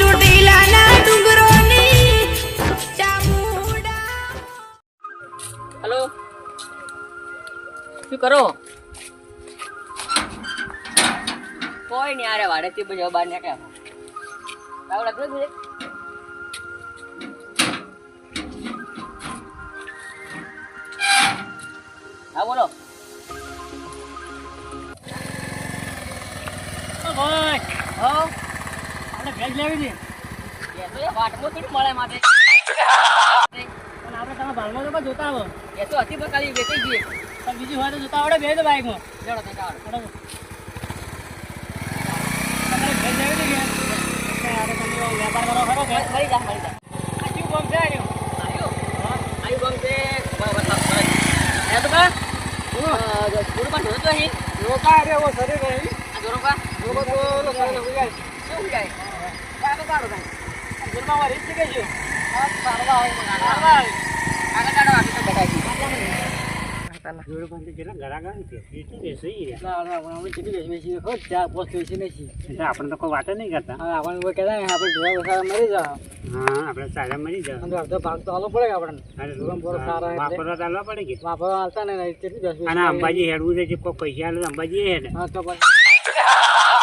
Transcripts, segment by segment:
ચોટીલાના ડુંગરોની Chamunda hello? શું કરો? કોઈ નહીં આરે વાડે તે બધા બહાર નીકળ્યા. તાવ લાગલો છે હા બોલો. ભાઈ. હો? આપણે ભેજ લેવી હતી વાટમાં થોડી મળે માથે. અને આપણે તમે ભાલમાં તો કોઈ જોતા આવો એ તો હતી પણ ખાલી વેચી જઈએ. પણ બીજી હોય તો જોતા આવડે તો બાઇકમાં જડો તો ચાલો. બરાબર. તમારે ભેજ લેવી હતી તમે વેપાર કરો ખરો કે? મળી જા મળી જા આ શું કામ છે? આવ્યો આવ્યું ગમ છે? એ તો કા થોડું પણ જોતો અહીં. રોકા રે એવો શરીર રહી આ જોરો કા રોકો તો શરીર ઉઈ જાય શું જાય કાઢો કાઢો ગુરમા વાળી જ કે છે કાઢવા આવી. આગળ કાઢો આગળ તો બતાવી આપણે કોઈ વાત નહીં કરતા આપણે કહેતા આપણે જોવા બેસા મરી જાવ હા આપણે સારા મરી જાવ અને અડધો ભાગ તો હાલો પડે કે આપણને. વાપરવા તો પડે કે વાપરવા હાલતા ને નહીં, કેટલી દસ અને અંબાજી હેડવું છે જે કોઈ પૈસા તો અંબાજી હેડે હા તો પછી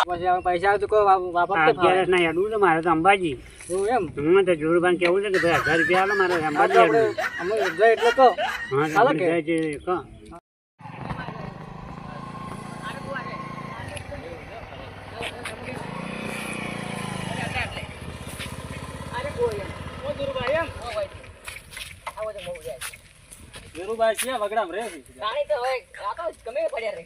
પછી હવે પૈસા આવે તો કોઈ વાપ- વાપરતો અગિયારસ ના છે મારે તો અંબાજી. એવું એમ? હું તો જોરબાન કેવું છે કે ભાઈ હજાર રૂપિયા આલો મારે અંબાજી અમે ઉજવાય એટલે કહો. હા ચાલો કે? જાય છે કહો. વીરુભાઈ છે વગડામ રહે છે તો હવે આ ગમે પડ્યા રે.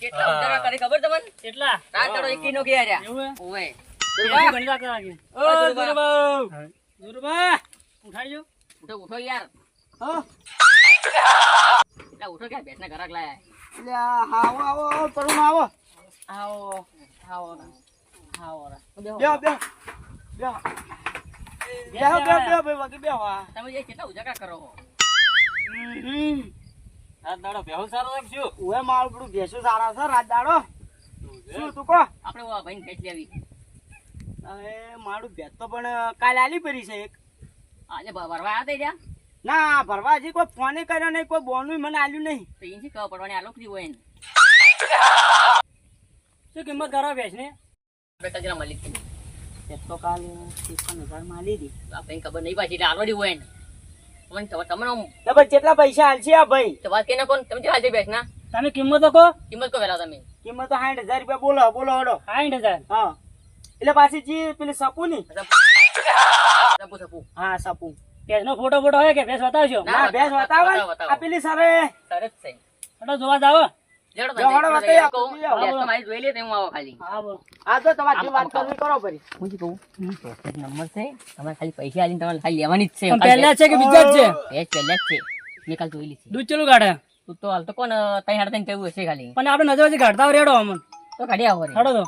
કેટલા ઉધારા કરી ખબર તમને? કેટલા? રાત દાડો એકી નો ગયા રહ્યા ઓય હે? ઓવે. કરા કે ઓ, ઓ, વીરુભાઈ. વીરુભાઈ. વીરુભાઈ, ઉઠાડી જો. ઉઠો ઉઠો યાર. હા. લા ઉઠો કે બેસના ઘરાક લાયા. એટલે આવો, આવો, આવો, તરુણ આવો. આવો આવો આવો બેહો, બેહો. બેહો. બેહો, બેહો, બેહો, ભાઈ, બેહો, તમે જે કેટલા ઉજાગરા કરો છો? હમ. ઉવે મારું પેલું ભેંસું સારા છે રાત દાડો. શું તું કહો? આપણે ઓલા ભાઈને ખેંચ લેવી. હવે મારું ભેત તો પણ કાલે આલી પડી છે એક. આજે ભરવા આ તા રહ્યા? ના ભરવા હજી કોઈ ફોને કર્યો નહીં કોઈ બોનું મને આલ્યું નહીં. તો એની ખબર પડવાની આ લોકરી હોય ને શું કિંમત કરો ભેંસ ને આપણે કચરા મળી તો કાલે ત્રેપન હજારમાં આલી ખબર નહીં પાછી એટલે આલવાડી હોય ને તમને ખબર તમને આમ તો ભાઈ કેટલા પૈસા હાલશે આ ભાઈ? તો વાત કઈ નાખો તમે કેટલા છે બેસના તમે કિંમત કહો કિંમત કો વેલા તમે. કિંમત તો સાઠ હજાર રૂપિયા બોલો બોલો હડો. સાઠ હજાર? હા. એટલે પાછી જી પેલી સપુ ની સપુ સપુ હા સપુ ફોટો ફોટો હોય કે ભેંસ બતાવજો ના, ભેંસ બતાવો, બતાવો બતાવો, બતાવો. આ પેલી સરે. સરસ છે. હડો જોવા જાવ જડો જો, હળો, તમે બતાવી આપો, કહું બીજા બેસ બોલો. તો મારી જોઈ લે તો હું આવો ખાલી. હા બોલો. હા તો તમારે જે આમ, વાત આમ કરવી કરો પરી હું શું કહું? નંબર છે. તમારે ખાલી પૈસા આલીને તમારે ખાલી લેવાની જ છે. પહેલા છે કે બીજા જ છે? ભેજ પહેલા જ છે. મેં કાલ જોયેલી છે. દૂધ ચેલું કાઢે? તું તો હાલ તો કોણ તઈ હાડ તઈને કેવું હશે ખાલી. પણ આપણે નજર વચ્ચે રેડો અમન તો કાઢી આવો તો.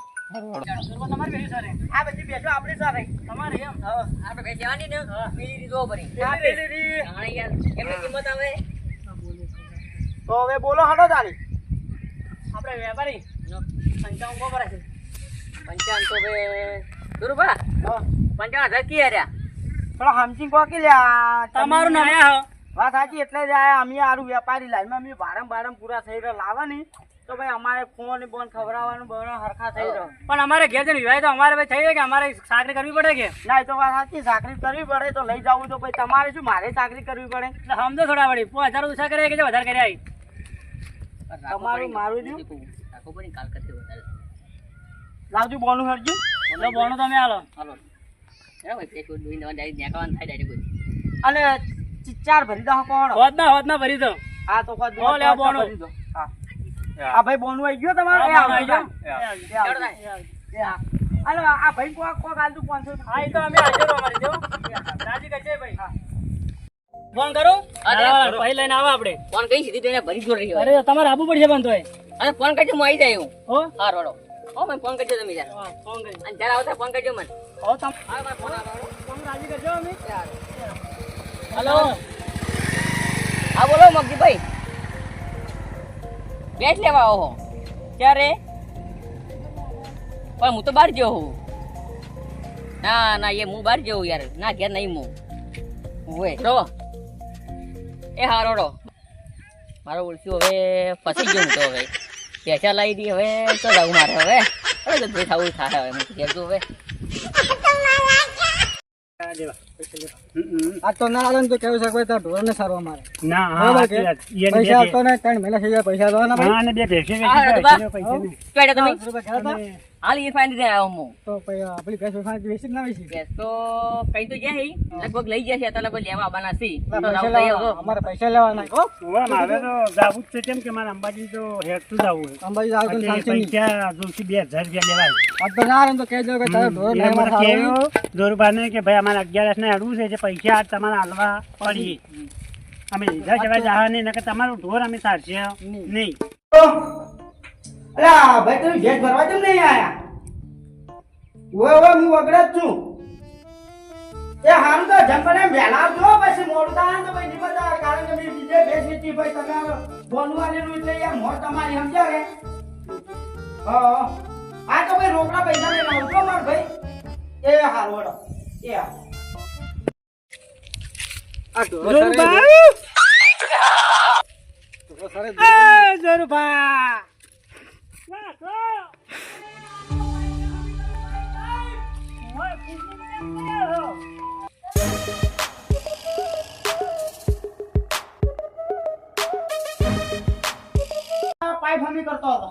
હવે બોલો હાડો તારી. આપણે વેપારી. પંચાવન કો કરે છે. પંચાવન તો બે દુરુભા હા. પંચાવન હજાર કી હાર્યા થોડા હમચિંગ કોકી લ્યા? તમારું ના આયા? વાત સાચી એટલે જ આયા. અમે આરું વેપારી લાઈનમાં અમે ભારમ ભારમ પૂરા થઈ રહ્યા. લાવવાની તો ભાઈ અમારે ફોન બોન ખવડાવવાનું બને હરખા થઈ રહ્યો. પણ અમારે ઘેર જઈને વિવાહ તો અમારે ભાઈ થઈ કે અમારે સાકરી કરવી પડે કે? ના તો વાત સાચી. સાકરી કરવી પડે તો લઈ જવું તો. ભાઈ તમારે શું મારે સાકરી કરવી પડે? એટલે સમજો થોડા વળી. પાંચ હજાર ઓછા કરે કે વધારે કર્યા તમારું મારું જ. રાખો પણ કાલ કરતી વધારે. લાવજો બોનું હરજો. એટલે બોનું તમે આલો હાલો. હે ભાઈ પેટ દોઈ નવા ડાયરેક્ટ નેકાવાનું થાય ડાયરેક્ટ અને ચી- ચાર ભરી દો કોણ? હોત ના હોત ના ભરી દો. હા તો હોત લે બોનું. ભરી દો. હા. આ ભાઈ બોનું આવી ગયો તમારો? એ આવી ગયો. એ આવી ગયો. એ હા. અરે આ ભાઈ કોક કોક આલતું 500 હા એ તો અમે હાજર અમારી જો. રાજી કરજે ભાઈ. હા. ફોન કરું. ભાઈ લઈને આવો આપણે. ફોન કઈ સીધી તેને ભરી જોડ રહી અરે તમારે આવવું પડશે પણ તોય અરે ફોન કરજો હું આવી જાય હું? હો હા રોડો. હો મને ફોન કરજો તમે યાર હા ફોન કરજો. અને જ્યારે આવતા ફોન કરજો મને. હો તમ હા મારે ફોન આવો ફોન રાજી કરજો અમે. હલો. હા બોલો મગજીભાઈ. બેટ લેવા આવો ક્યારે? પણ હું તો બહાર ગયો હું ના ના એ હું બહાર ગયો યાર. ના ઘેર નહીં હું હોય એ હારો રો મારો ઓળખ્યું હવે ફસી ગયો તો હવે. પૈસા લાવી દી હવે તો જાઉં મારે હવે. હવે તો થવું થાય હવે હું જઉં હવે. આ. તો ના આલન તો કેવું છે કોઈ તો ઢોરને સારવા મારે. ના હા પૈસા તો ને કણ મેલા થઈ પૈસા દો ના ભાઈ. હા, અને બે ભેંસે. હજી પૈસા તમે? હાલ એ ફાઈન આવ્યો હું તો આપણી ભેંસ વેચવાની વેચી ના વેચી ગેસ તો કઈ તો ગયા હી. લગભગ લઈ ગયા છે અત્યારે લગભગ લેવા આવવાના છે. તો લઈ. અમારે પૈસા લેવાના હો. હોવે, મારે તો જાવું જ છે કેમ કે મારે અંબાજી તો હેઠતું જવું છે. અંબાજી જાવ તો ચાલશે નહીં. પૈસા જોઈશે બે હજાર રૂપિયા લેવાય. આ તો ના તો કહેજો કે તારે ઢોર અમારે સારવું. કહેવું દોરુભાઈને કે ભાઈ અમારે અગિયારસ ને અડવું છે જે પૈસા આજ તમારે હાલવા પડી અમે લીધા જવા જવા નહીં નકર તમારું ઢોર અમે સારશે. નહીં. અલા ભાઈ તમે ભેંસ ભરવા કેમ નહીં આયા? ઓય ઓય હું વગડે જ છું. એ હારું તો જમવાને વહેલા આવજો પછી મોડું થાય તો ભાઈ બધા કારણ કે મેં બીજે ભેંસ વેચી ભાઈ તમે હવે બોલવું લઈ એટલે યાર મોર તમારી સમજ્યા રે હા. આ તો ભાઈ રોકડા પૈસા લઈને આવજો માર ભાઈ. એ હારું વડો એ હારું. સરે પાઇપ હમી કરતો હતો.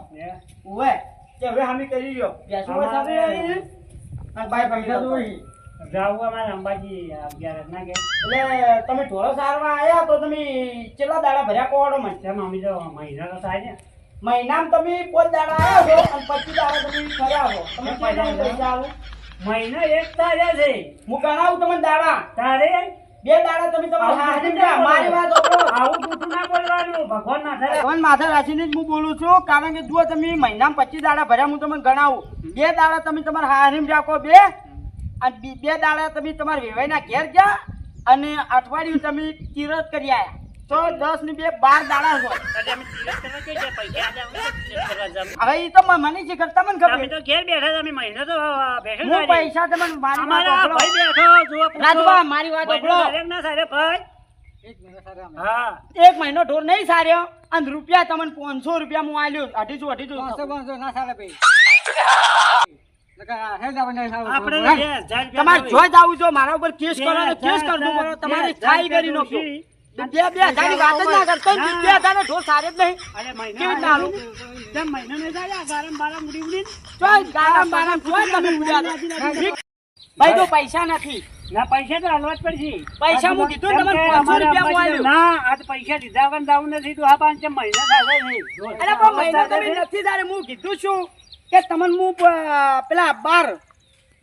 ઓવે કે હવે હમી કરી રહ્યો બેસો સાથે અને પાઇપ પૈસા હોય જાવું અમારે અંબાજી અગિયારસ ના કે એટલે તમે ઢોરો સારવા આવ્યા તો તમે કેટલા દાડા ભર્યા કોડો મને? મમ્મી તો મહિના તો થાય ને. મહિનામાં તમે પોત દાડા આવ્યા છો અને પછી દાડા તમે ફર્યા છો. તમે કેટલા પૈસા આવો મહિના એક તારે છે. હું ગણાવું તમને દાડા? તારે? બે દાડા તમે તમારા ગયા મારી વાત. આવું જૂઠું ના બોલવાનું ભગવાન થાય. ભગવાન માથે રાખીને જ હું બોલું છું. કારણ કે જુઓ તમે મહિનામાં પચીસ દાડા ભર્યા હું તમને ગણાવું. બે દાડા તમે તમારા હારીમ રાખો બે. અને બી- દાડા તમે તમારા વેવાઈના ઘેર ગયા અને અઠવાડિયું તમે તીરથ કરી આયા. તો દસની બે બાર દાડા જાઉં. હવે એ તો મને ખબર તમને અમે ખબર તો ઘેર બેઠા હતા, અમે મહિનો તો બેઠો હું પૈસા તમને મારી વાત ભાઈ બેઠો, જો. રાજભા, મારી વાત સાંભળો. ના સારે ભાઈ. હા. એક મહિનો ઢોર નહીં સાર્યો. અને રૂપિયા તમને પાંચસો રૂપિયા હું આલ્યો. અઢીસો અઢીસો. પાંચસો તો ના સારે ભાઈ. તમારે જો જો મારા ઉપર કેસ કરો કેસ કરજો બરો તમારી હજાર કરી નાખો. બે બે હજારની વાત જ ના કરતો બે હજારનો ઢોર સારે જ નહીં. અરે મહિના કેવી રીતના હાલું? કેમ નહીં થાય? ગારમ બારમ ઉડી ઉડીને? ચોય ગારામ બારામ ચોય તમે ઉડ્યા ભાઈ તો પૈસા નથી. ના પૈસા તો હાલવા જ પડશે. પૈસા હું કીધું તમને કેમ કે 500 રૂપિયા અમારે ના આજ પૈસા લીધા વગર જાવું નથી તો આ પાંચ મહિના થાય. અરે પણ મહિના તમે નથી તારે હું કીધું છું કે તમને હું પેલા બાર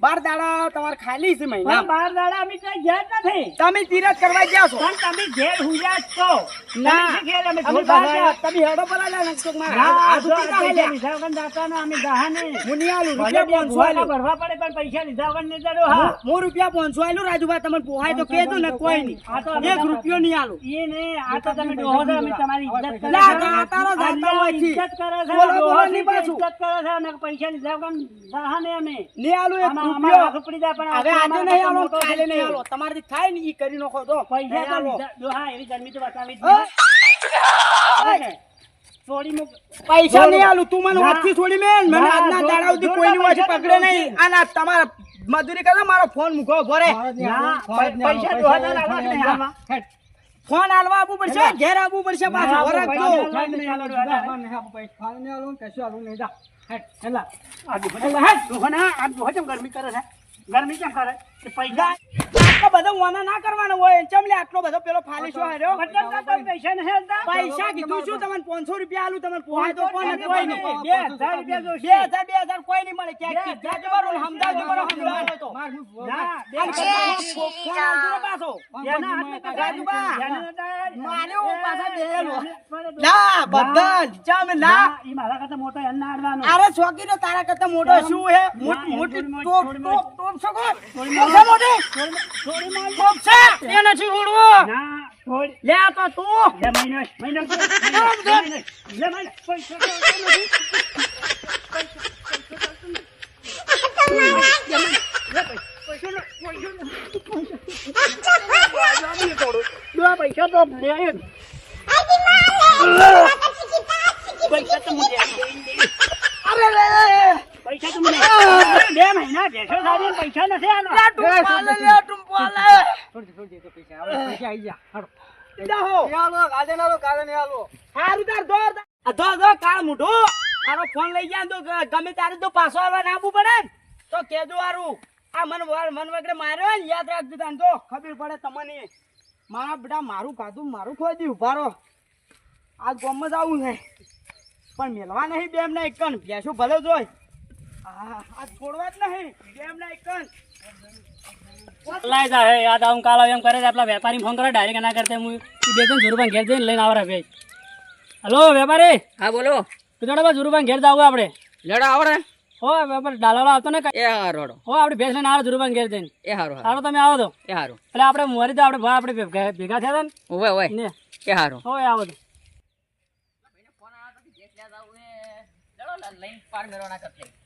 બાર દાડા તમારે ખાલી છે મહિના બાર દાડા અમે કઈ ગયા નથી તમે તીરથ કરવા ગયા છો પણ તમે ઘેર હુંયા છો ના ઘેર અમે. તમે હેડો પેલા લે ને ચોકમાં. ના, આ આ જો દુખી પૈસા લે. લીધા વગર જાતા અમે આલું. ભલે રૂપિયા બે પાંચસો ભૂવા આલ્યું. ભરવા પડે પણ પૈસા લીધા ને જડો હા હું- રૂપિયા પાંચસો આલ્યું રાજુભાઈ તમને પોહાય તો કેજો ને કોઈ નહીં આ તો એક રૂપિયો નહીં આલું એ ને આ તો તમે ડોહો અમે તમારી ઇજ્જત કરે ના. દાતારો દાતા હોય છે. ઇજ્જત કરે છે બોલો, છે, પાછું. ઇજ્જત કરે છે અને પૈસા લીધા દહાને અમે ને આલું એક અમારા ઉપડી જાય પણ હવે આજે નહીં આલો કાલે નહીં આલો. તમારાથી થાય ને ઈ કરી નાખો તો પૈસા તો આલો. લીધા- એવી ગરમી તો બતાવી જ પૈસા નહીં આલું તું મને વાતથી થોડી છોડી મેલ મને આજના જો- દાડા સુધી જો કોઈની વાંચી પકડે નહીં. અને તમારા મજૂરી કરે મારો ફોન મૂકો ના, પૈસા જ. ફોન આલવા આપવું પડશે ઘેર આપવું પડશે પાછું પૈસા નહીં તો. કશું જ નહીં. ડોહા. હેલા. આ ડોહો તો- ડોહો ના, આ ડોહો કેમ ગરમી કરે છે ગરમી કેમ કરે પૈસા આટલો બધો વાના ના કરવાનો હોય ચમ લે આટલો બધો પેલો ફાલી શું મતલબ કે તમે પૈસા નહીં હાલતા? પૈસા કીધું છું તમને પાંચસો રૂપિયા આલું તમને પોહાય તો કોણ કોઈ નહીં. બે રૂપિયા જોશે. બે હજાર કોઈ નહીં મળે. ક્યાંક કીધા જવારો ને સમજાવજો બરો સમજાવો તો. ના, બે અને હજાર. ફોન ફોન આવજો ને પાછો? એના હાથમાં તો રાજુબા. એના હાથમાં- પાછા બેહેલો. ના, ના ચમ ના. ઈ મારા કરતા મોટો. અરે તારા કરતા મોટો શું હે? મોટી ટોપ ટોપ ટોપ ટોપ છે મોટી? છોડી માર કોપ છે એ નથી છોડવો ના છોડ. લે આ તો તું. લે મહિનો મહિનો લે મહિનો પૈસા નથી. પૈસા તો લે પૈસા તો મને. અરે પૈસા તો મને. બે મહિના બેસો સારી પૈસા નથી આનો. આ ફોન લઈ ગયા તો ગમે તારે તો પાછો આવવા ના આપવું પડે ને. તો કેજો હારું. આ મન મન વગર માર્યો ને યાદ રાખજો તાન તો. ખબર પડે તમને. મારા બેટા મારું કાધું મારું ખોઈ દી ઊભા રહો. આજ ગામમાં જ આવું છે. પણ મેલવા નહીં બે એમને એક ભેંસું ભલે જોઈ આ આ છોડવા જ નહીં. બે એમના એક લાય જા હે યાદ આવું કાલ એમ કરે છે આપલા વેપારી ફોન કરે ડાયરેક્ટ ના કરતા હું બે ત્રણ જુરુબાન ઘેર જઈને લઈને આવરા ભાઈ. હલો વેપારી? હા બોલો. જુરુબાન ઘેર જાવ આપણે. લેડો આવડે? હો વેપારી ડાલાવાળો આવતો ને એ હારો હો આપણે ભેસ લઈને આવે જુરુબાન ઘેર જઈને. એ હારો હારો. તમે આવો તો. એ હારો. એટલે આપણે મરી તો આપણે ભાઈ આપણે ભેગા ભેગા થયા હતા ઓવે ઓવે ને ને? એ હારો. હો આવો તો.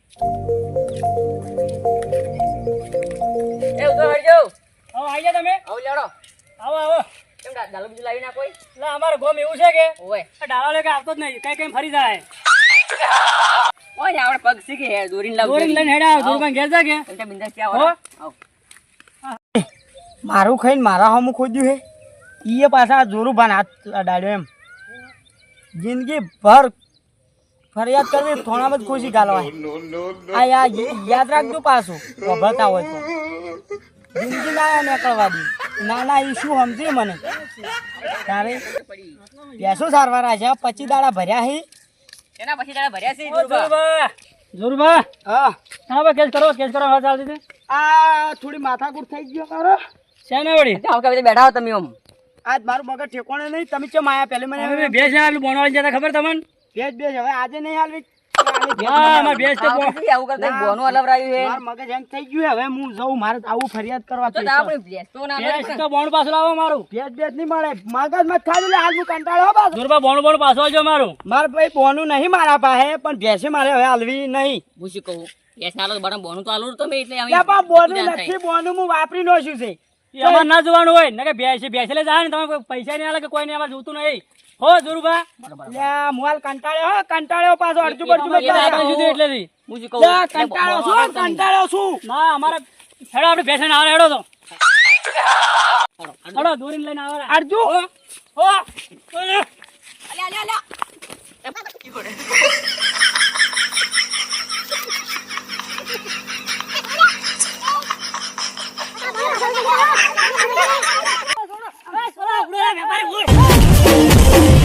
એ ઊભો હરજો આવો આઈ જા તમે. આવો લેડો આવો આવો. કેમ ડાલો બીજું લાવી ના કોઈ એટલે અમારો ગોમ એવું છે કે? ઓય આ લે કે આવતો જ નહીં. કઈ કઈ ફરી જાય. ઓય આપણે પગ શીખી હે દોરીન લાવ દોરીન લઈને હેડા આવ જુરુબાન ઘેર જા કે. એટલે બિંદાસ ત્યાં આવો આવો. મારું ખાઈને મારા હમું ખોદ્યું હે. ઈએ પાછા જોરું ભાન હાથ ડાળ્યો એમ. જિંદગી ભર ફરિયાદ કરવી થોડામાં જ ખુશી ગાલવા આ યાદ રાખજો પાછું. ભતા હોય તો. જિંદગી ના નીકળવા દી ના ના એ શું સમજે મને? તારે પેસો સારવાર છે પચી દાડા ભર્યા હે. એના પછી દાડા ભર્યા છે જોરબા જોરબા. હા. હા કેસ કરો કેસ કરો હા ચાલતી આ થોડી માથાકૂટ થઈ ગયો મારો શેના વળી? આવ કે બેઠા હો તમે આમ. આજ મારું મગજ ઠેકોણે નહીં તમે ચમ આયા પહેલે મને ને આટલું બોનવાળી જતા ખબર તમને? ભેજ ભેજ હવે આજે નહીં હાલવી. મારું મગજ હેંગ થઈ ગયું હે. હવે હું જઉં મારે આવું ફરિયાદ કરવા તો પૈસા. આપણે ભેંસ તો ના ભેંસ મળે. તો બોણ પાછું લાવો મારું. ભેજ ભેજ નહીં મળે. મગજ મત ખાલી લે હાલ હું કંટાળો હો પાછો. જોરુબા બોણ બોણ પાછું આવજો મારું. મારે ભાઈ બોનું નહીં મારા પાસે પણ ભેસે મારે હવે હાલવી નહીં. હું શું કહું? ભેંસ ના બરાબર બોનું તો આલું તમે એટલે અમે બોનું નથી બોનું હું વાપરી નો છું. છે એ ના જવાનું હોય ને કે ભેંસ ભેંસ જાય ને તમે પૈસા નહીં આલે કે કોઈ નહીં અમારે જોતું નહીં. હો જોરુબા લે મોલ કંટાળ્યો હો કંટાળ્યો પાછો અડજુ બડજુ એટલે રી હું શું કહું કંટાળ્યો છું કંટાળ્યો છું. ના અમારે હેડો આપણે બેસીને આવે હેડો તો. હેડો દોરીને લઈને આવે અડજુ હો હો. અલે અલે અલે Thank you. ઉપડો વેપારી